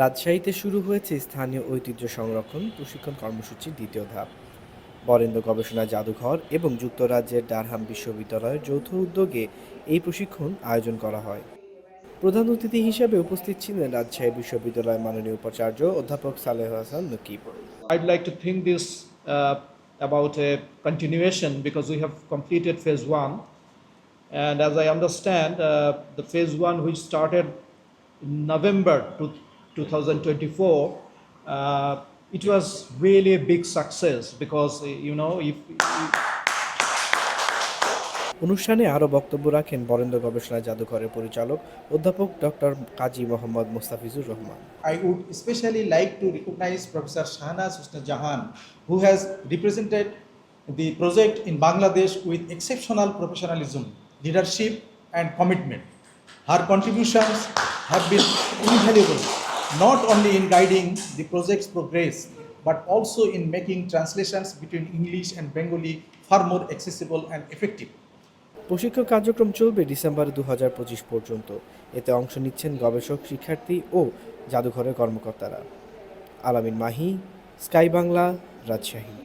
রাজশাহীতে শুরু হয়েছে স্থানীয় ঐতিহ্য সংরক্ষণ প্রশিক্ষণ কর্মসূচির দ্বিতীয় ধাপ। বরেন্দ্র গবেষণা জাদুঘর এবং যুক্তরাজ্যের ডারহাম বিশ্ববিদ্যালয়ের যৌথ উদ্যোগে এই প্রশিক্ষণ আয়োজন করা হয়। প্রধান অতিথি হিসেবে উপস্থিত ছিলেন রাজশাহী বিশ্ববিদ্যালয়ের মাননীয় উপাচার্য অধ্যাপক Saleh Hasan Nakib. I'd like to think this uh, about a have completed phase one. And as I understand, uh, the phase one, which started in November to 2024, uh, it was really a big success because, uh, you know, if, অনুষ্ঠানে আরও বক্তব্য রাখেন বরেন্দ্র গবেষণা জাদুঘরের পরিচালক অধ্যাপক doctor Kazi Mohammad Mustafizur Rahman I would specially like to recognize Professor Shahnaz Husna Jahan, who has represented the project in Bangladesh with exceptional professionalism leadership, and commitment. Her contributions have been invaluable, not only in guiding the project's progress, but also in making translations between English and Bengali far more accessible and effective. প্রশিক্ষণ কার্যক্রম চলবে December দু হাজার পঁচিশ পর্যন্ত এতে অংশ নিচ্ছেন গবেষক শিক্ষার্থী ও জাদুঘরের কর্মকর্তারা আলামিন মাহি স্কাই বাংলা রাজশাহী